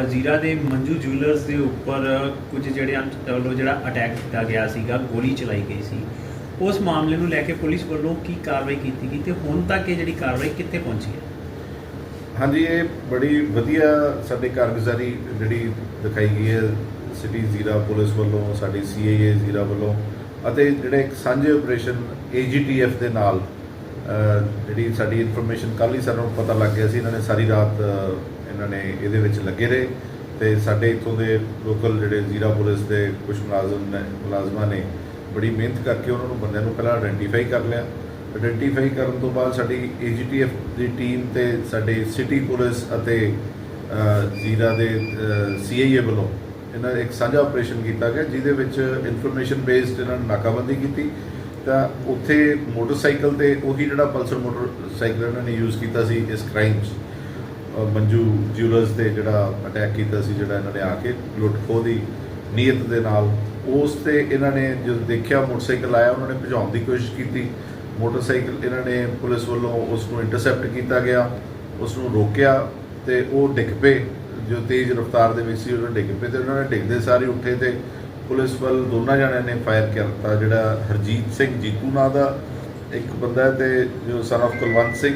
ਜ਼ੀਰਾ ਦੇ ਮੰਜੂ ਜੁਐਲਰਸ ਦੇ ਉੱਪਰ ਕੁਝ ਜਿਹੜੇ ਵੱਲੋਂ ਜਿਹੜਾ ਅਟੈਕ ਕੀਤਾ ਗਿਆ ਸੀਗਾ, ਗੋਲੀ ਚਲਾਈ ਗਈ ਸੀ। ਉਸ ਮਾਮਲੇ ਨੂੰ ਲੈ ਕੇ ਪੁਲਿਸ ਵੱਲੋਂ ਕੀ ਕਾਰਵਾਈ ਕੀਤੀ ਗਈ ਤੇ ਹੁਣ ਤੱਕ ਇਹ ਜਿਹੜੀ ਕਾਰਵਾਈ ਕਿੱਥੇ ਪਹੁੰਚੀ ਹੈ? ਹਾਂਜੀ, ਇਹ ਬੜੀ ਵਧੀਆ ਸਾਡੀ ਕਾਰਗੁਜ਼ਾਰੀ ਜਿਹੜੀ ਦਿਖਾਈ ਗਈ ਹੈ। ਸਿਟੀ ਜ਼ੀਰਾ ਪੁਲਿਸ ਵੱਲੋਂ, ਸਾਡੀ ਸੀਏਏ ਜ਼ੀਰਾ ਵੱਲੋਂ ਅਤੇ ਜਿਹੜੇ ਇੱਕ ਸਾਂਝੇ ਆਪਰੇਸ਼ਨ ਏਜੀਟੀਐਫ ਦੇ ਨਾਲ ਜਿਹੜੀ ਸਾਡੀ ਇਨਫੋਰਮੇਸ਼ਨ ਕੱਲ੍ਹ ਹੀ ਸਾਨੂੰ ਪਤਾ ਲੱਗ ਗਿਆ ਸੀ। ਇਹਨਾਂ ਨੇ ਸਾਰੀ ਰਾਤ ਇਹਨਾਂ ਨੇ ਇਹਦੇ ਵਿੱਚ ਲੱਗੇ ਰਹੇ ਤੇ ਸਾਡੇ ਇੱਥੋਂ ਦੇ ਲੋਕਲ ਜਿਹੜੇ ਜ਼ੀਰਾ ਪੁਲਿਸ ਦੇ ਕੁਝ ਮੁਲਾਜ਼ਮ ਨੇ, ਮੁਲਾਜ਼ਮਾਂ ਨੇ ਬੜੀ ਮਿਹਨਤ ਕਰਕੇ ਉਹਨਾਂ ਨੂੰ ਬੰਦਿਆਂ ਨੂੰ ਪਹਿਲਾਂ ਆਇਡੈਂਟੀਫਾਈ ਕਰ ਲਿਆ। ਆਇਡੈਂਟੀਫਾਈ ਕਰਨ ਤੋਂ ਬਾਅਦ ਸਾਡੀ ਏਜੀਟੀਐਫ ਦੀ ਟੀਮ ਤੇ ਸਾਡੇ ਸਿਟੀ ਪੁਲਿਸ ਅਤੇ ਜ਼ੀਰਾ ਦੇ ਸੀਆਈਏ ਵੱਲੋਂ ਇਹਨਾਂ ਇੱਕ ਸਾਂਝਾ ਆਪਰੇਸ਼ਨ ਕੀਤਾ ਗਿਆ ਜਿਹਦੇ ਵਿੱਚ ਇਨਫੋਰਮੇਸ਼ਨ ਬੇਸਡ ਇਹਨਾਂ ਨੇ ਨਾਕਾਬੰਦੀ ਕੀਤੀ। ਤਾਂ ਉੱਥੇ ਮੋਟਰਸਾਈਕਲ ਤੇ ਉਹੀ ਜਿਹੜਾ ਪਲਸਰ ਮੋਟਰਸਾਈਕਲ ਇਹਨਾਂ ਨੇ ਯੂਜ਼ ਕੀਤਾ ਸੀ ਇਸ ਕ੍ਰਾਈਮ 'ਚ। ਮੰਜੂ ਜਿਊਲਰਸ ਤੇ ਜਿਹੜਾ ਅਟੈਕ ਕੀਤਾ ਸੀ, ਜਿਹੜਾ ਇਹਨਾਂ ਨੇ ਆ ਕੇ ਲੁੱਟ ਖੋਹ ਦੀ ਨੀਅਤ ਦੇ ਨਾਲ, ਉਸ ਤੇ ਇਹਨਾਂ ਨੇ ਜਦੋਂ ਦੇਖਿਆ ਮੋਟਰਸਾਈਕਲ ਆਇਆ, ਉਹਨਾਂ ਨੇ ਭਜਾਉਣ ਦੀ ਕੋਸ਼ਿਸ਼ ਕੀਤੀ। ਮੋਟਰਸਾਈਕਲ ਇਹਨਾਂ ਨੇ ਪੁਲਿਸ ਵੱਲੋਂ ਉਸ ਨੂੰ ਇੰਟਰਸੈਪਟ ਕੀਤਾ ਗਿਆ ਉਸ ਨੂੰ ਰੋਕਿਆ ਤੇ ਉਹ ਡਿੱਗ ਪਏ। ਜੋ ਤੇਜ਼ ਰਫ਼ਤਾਰ ਦੇ ਵਿੱਚ ਸੀ ਉਹਨਾਂ ਡਿੱਗ ਪਏ ਤੇ ਉਹਨਾਂ ਨੇ ਡਿੱਗਦੇ ਸਾਰੇ ਉੱਠੇ ਤੇ ਪੁਲਿਸ ਵੱਲ ਦੋਨਾਂ ਜਣਿਆਂ ਨੇ ਫਾਇਰ ਕਰਤਾ ਜਿਹੜਾ ਹਰਜੀਤ ਸਿੰਘ ਜੀਤੂ ਨਾਂ ਦਾ ਇੱਕ ਬੰਦਾ ਹੈ ਤੇ ਜੋ ਸਨ of ਕੁਲਵੰਤ ਸਿੰਘ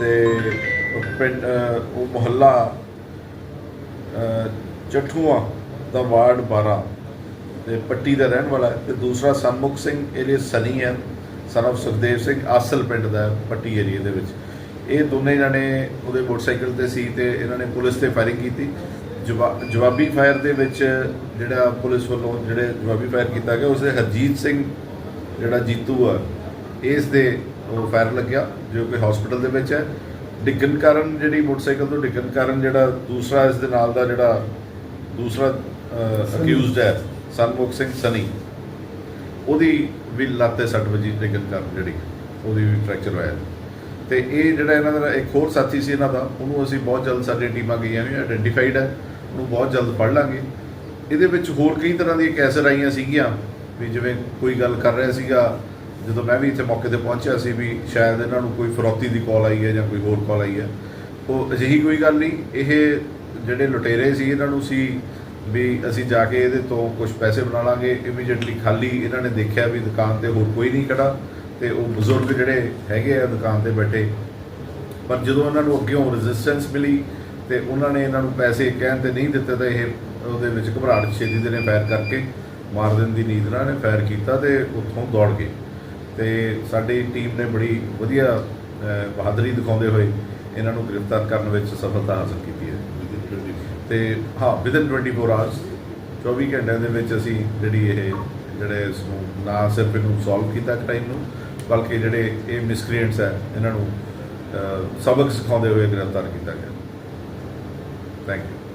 ਤੇ ਪਿੰਡ ਉਹ ਮੁਹੱਲਾ ਅਹ, ਚਠੂਆ ਦਾ ਵਾਰਡ 12 ਤੇ ਪੱਟੀ ਦਾ ਰਹਿਣ ਵਾਲਾ ਹੈ ਤੇ ਦੂਸਰਾ ਸਨਮੁਖ ਸਿੰਘ ਇਹਦੇ ਸਨੀ ਹੈ ਸਨ of ਸੁਖਦੇਵ ਸਿੰਘ ਆਸਲ ਪਿੰਡ ਦਾ ਪੱਟੀ ਏਰੀਆ ਦੇ ਵਿੱਚ। ਇਹ ਦੋਨੇ ਜਣੇ ਉਹਦੇ ਮੋਟਰਸਾਈਕਲ ਤੇ ਸੀ ਤੇ ਇਹਨਾਂ ਨੇ ਪੁਲਿਸ ਤੇ ਫਾਇਰਿੰਗ ਕੀਤੀ। ਜਵਾ- ਜਵਾਬੀ ਫਾਇਰ ਦੇ ਵਿੱਚ ਜਿਹੜਾ ਪੁਲਿਸ ਵੱਲੋਂ ਜਿਹੜੇ ਜਵਾਬੀ ਫਾਇਰ ਕੀਤਾ ਗਿਆ ਉਸਦੇ ਹਰਜੀਤ ਸਿੰਘ ਜਿਹੜਾ ਜੀਤੂ ਆ ਇਸ ਦੇ ਉਹ ਫਾਇਰ ਲੱਗਿਆ ਜੋ ਕਿ ਹਸਪੀਟਲ ਦੇ ਵਿੱਚ ਹੈ। ਡਿੱਗਣ ਕਾਰਨ ਜਿਹੜੀ ਮੋਟਰਸਾਈਕਲ ਤੋਂ ਡਿੱਗਣ ਕਾਰਨ ਜਿਹੜਾ ਦੂਸਰਾ ਇਸ ਦੇ ਨਾਲ ਦਾ ਜਿਹੜਾ ਦੂਸਰਾ ਅਕਿਊਜ਼ਡ ਹੈ ਸਨਮੁਖ ਸਿੰਘ ਸਨੀ ਉਹਦੀ ਵੀ ਲੱਤ ਤੇ ਸੱਟ ਵੱਜੀ ਡਿੱਗਣ ਕਾਰਨ ਜਿਹੜੀ ਉਹਦੀ ਵੀ ਫ੍ਰੈਕਚਰ ਹੋਇਆ। ਤੇ ਇਹ ਜਿਹੜਾ ਇਹਨਾਂ ਦਾ ਇੱਕ ਹੋਰ ਸਾਥੀ ਸੀ ਇਹਨਾਂ ਦਾ ਉਹਨੂੰ ਅਸੀਂ ਬਹੁਤ ਜਲਦ ਸਾਡੀ ਟੀਮਾਂ ਗਈਆਂ ਵੀ ਆਇਡੈਂਟੀਫਾਈਡ ਹੈ ਉਹਨੂੰ ਬਹੁਤ ਜਲਦ ਫੜ ਲਾਂਗੇ। ਇਹਦੇ ਵਿੱਚ ਹੋਰ ਕਈ ਤਰ੍ਹਾਂ ਦੀਆਂ ਕੈਸਰ ਆਈਆਂ ਸੀਗੀਆਂ ਵੀ ਜਿਵੇਂ ਕੋਈ ਗੱਲ ਕਰ ਰਿਹਾ ਸੀਗਾ ਜਦੋਂ ਮੈਂ ਵੀ ਇੱਥੇ ਮੌਕੇ ਤੇ ਪਹੁੰਚਿਆ ਸੀ ਵੀ ਸ਼ਾਇਦ ਇਹਨਾਂ ਨੂੰ ਕੋਈ ਫਰੋਤੀ ਦੀ ਕਾਲ ਆਈ ਹੈ ਜਾਂ ਕੋਈ ਹੋਰ ਕਾਲ ਆਈ ਹੈ, ਉਹ ਅਜਿਹੀ ਕੋਈ ਗੱਲ ਨਹੀਂ, ਇਹ ਜਿਹੜੇ ਲੁਟੇਰੇ ਸੀ ਇਹਨਾਂ ਨੂੰ ਸੀ ਵੀ ਅਸੀਂ ਜਾ ਕੇ ਇਹਦੇ ਤੋਂ ਕੁਝ ਪੈਸੇ ਬਣਾ ਲਾਂਗੇ ਇਮੀਡੀਏਟਲੀ ਖਾਲੀ ਇਹਨਾਂ ਨੇ ਦੇਖਿਆ ਵੀ ਦੁਕਾਨ ਤੇ ਹੋਰ ਕੋਈ ਨਹੀਂ ਖੜਾ ਤੇ ਉਹ ਬਜ਼ੁਰਗ ਜਿਹੜੇ ਹੈਗੇ ਆ ਦੁਕਾਨ ਤੇ ਬੈਠੇ। ਪਰ ਜਦੋਂ ਇਹਨਾਂ ਨੂੰ ਅੱਗੇੋਂ ਰੈਜ਼ਿਸਟੈਂਸ ਮਿਲੀ ਤੇ ਉਹਨਾਂ ਨੇ ਇਹਨਾਂ ਨੂੰ ਪੈਸੇ ਕਹਿਣ ਤੇ ਨਹੀਂ ਦਿੱਤੇ ਤਾਂ ਇਹ ਉਹਦੇ ਵਿੱਚ ਘਬਰਾਹਟ 'ਚ ਛੇਤੀ ਦੇ ਨੇ ਫਾਇਰ ਕਰਕੇ, ਮਾਰ ਦੇਣ ਦੀ ਨੀਂਦ ਨਾਲ ਨੇ ਫਾਇਰ ਕੀਤਾ ਤੇ ਉੱਥੋਂ ਦੌੜ ਗਏ। ਤੇ ਸਾਡੀ ਟੀਮ ਨੇ ਬੜੀ ਵਧੀਆ ਬਹਾਦਰੀ ਦਿਖਾਉਂਦੇ ਹੋਏ ਇਹਨਾਂ ਨੂੰ ਗ੍ਰਿਫਤਾਰ ਕਰਨ ਵਿੱਚ ਸਫਲਤਾ ਹਾਸਲ ਕੀਤੀ ਹੈ। ਤੇ ਹਾਂ ਵਿਦਨ 24 ਆਵਰਸ 24 ਘੰਟਿਆਂ ਦੇ ਵਿੱਚ ਅਸੀਂ ਜਿਹੜੀ ਇਹ ਜਿਹੜੇ ਇਸ ਨੂੰ ਨਾ ਸਿਰਫ ਇਹਨੂੰ ਸੋਲਵ ਕੀਤਾ ਕ੍ਰਾਈਮ ਨੂੰ ਬਲਕਿ ਜਿਹੜੇ ਇਹ ਮਿਸਕ੍ਰੀਐਂਟਸ ਹੈ ਇਹਨਾਂ ਨੂੰ ਸਬਕ ਸਿਖਾਉਂਦੇ ਹੋਏ ਗ੍ਰਿਫਤਾਰ ਕੀਤਾ ਗਿਆ। Thank you